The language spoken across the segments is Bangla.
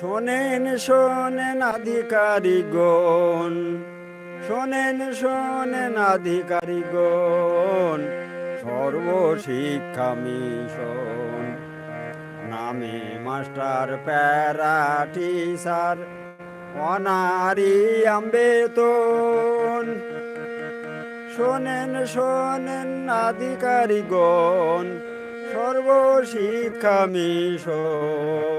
শোনেন শোনেন আধিকারিগণ শোনেন শোনেন আধিকারিগণ সর্বশিক্ষা মিশন। নামে মাস্টার প্যারা টিচার, অনারি আম্বেতন শোনেন শোনেন আধিকারিগণ সর্বশিক্ষা মিশন।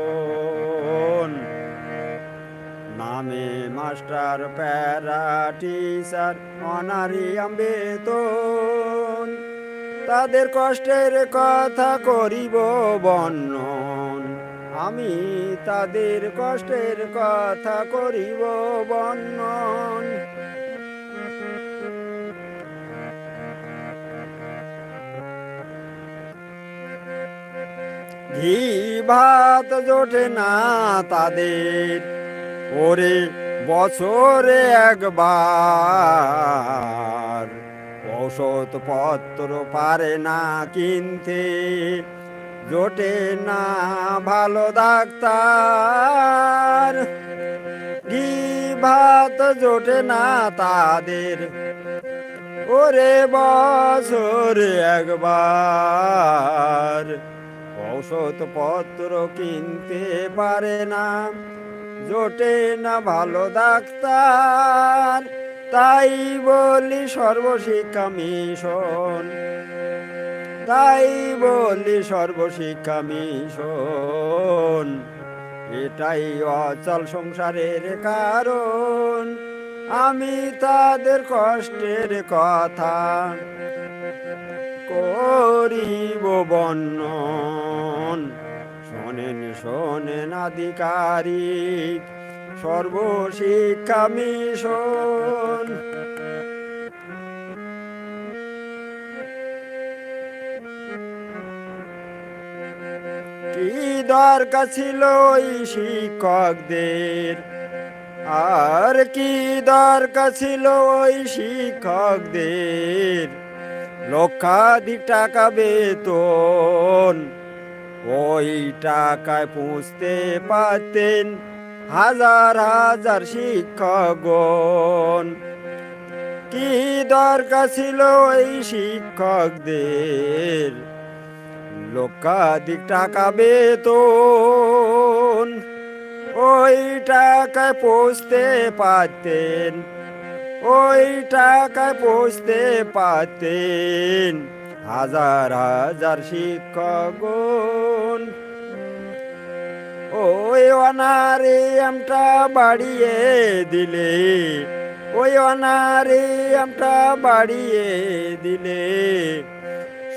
নামে মাস্টার প্যারা টিচার অনারিয়াম বেতন তাদের কষ্টের কথা করিব বর্ণন। আমি তাদের কষ্টের কথা করিব বর্ণন। ঘি ভাত জোটে না তাদের। ওরে বছরে একবার ঔষধ পত্র পারে না কিনতে, জোটে না ভালো ডাক্তার। ঘি ভাত জোটে না তাদের? ওরে বছর একবার ঔষধ পত্র কিনতে পারে না। জোটে না ভালো ডাক্তার, তাই বলি সর্বশিক্ষা মিশন। তাই বলি সর্বশিক্ষা মিশন। এটাই অচল সংসারের কারণ। আমি তাদের কষ্টের কথা করিব বর্ণন। শোনেন শোনেন আধিকারিক, সর্বশিক্ষা মিশন। দরকার ছিল শিক্ষকদের? আর কি দরকার ছিল ওই শিক্ষকদের? লক্ষাধিক টাকা বেতন। ওই টাকায় পুষতে পারতেন হাজার হাজার শিক্ষকগণ। কি দরকার ছিল ওই শিক্ষকদের? লোকাধিক টাকা বেতন। ওই টাকায় পৌঁছতে পারতেন। ওই টাকায় পৌঁছতে পারতেন হাজার হাজার শিক্ষকগণ। ওই অনারিয়ামটা বাড়িয়ে দিলে। ওই অনারিয়ামটা বাড়িয়ে দিলে।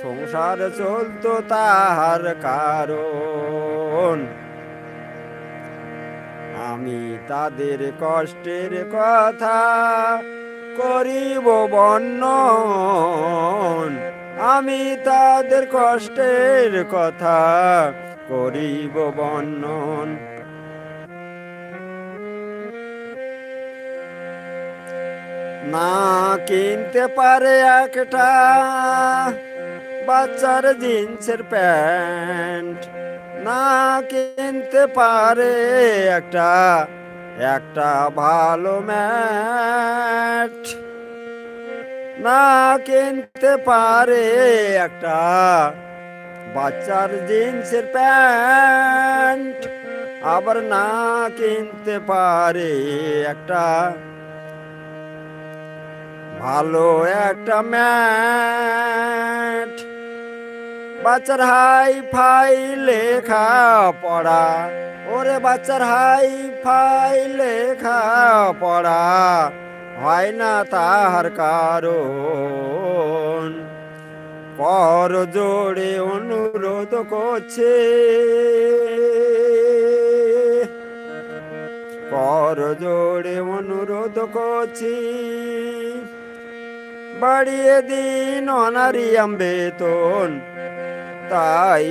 সংসার চলতো তাহার কারণ। আমি তাদের কষ্টের কথা করিব বর্ণন। আমি তাদের কষ্টের কথা করিব বর্ণন। না কিনতে পারে একটা বাচ্চার জিন্সের প্যান্ট। না কিনতে পারে একটা একটা ভালো ম্যাট। না কিনতে পারে একটা বাচ্চার জিন্সের প্যান্ট আবার না কিনতে পারে একটা। ভালো একটা ম্যাট। বাচ্চার হাই ফাই লেখা পড়া ওরে বাচ্চার হাই ফাই লেখা পড়া হয় না তাহার কারণ। কর জোড়ে অনুরোধ করছে। কর জোড়ে অনুরোধ করছি। বাড়িয়ে দিন অনারিয়াম বেতন তাই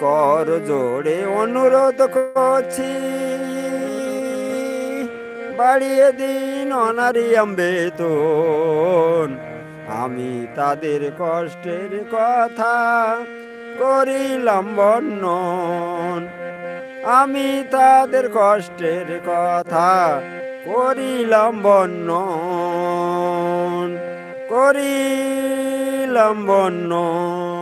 কর জোড়ে অনুরোধ করছি। বাড়িয়ে দিন অনারিয়াম বেতন তাদের কষ্টের কথা করিলাম বর্ণন। আমি তাদের কষ্টের কথা করিলাম বর্ণন। করিলাম বর্ণন।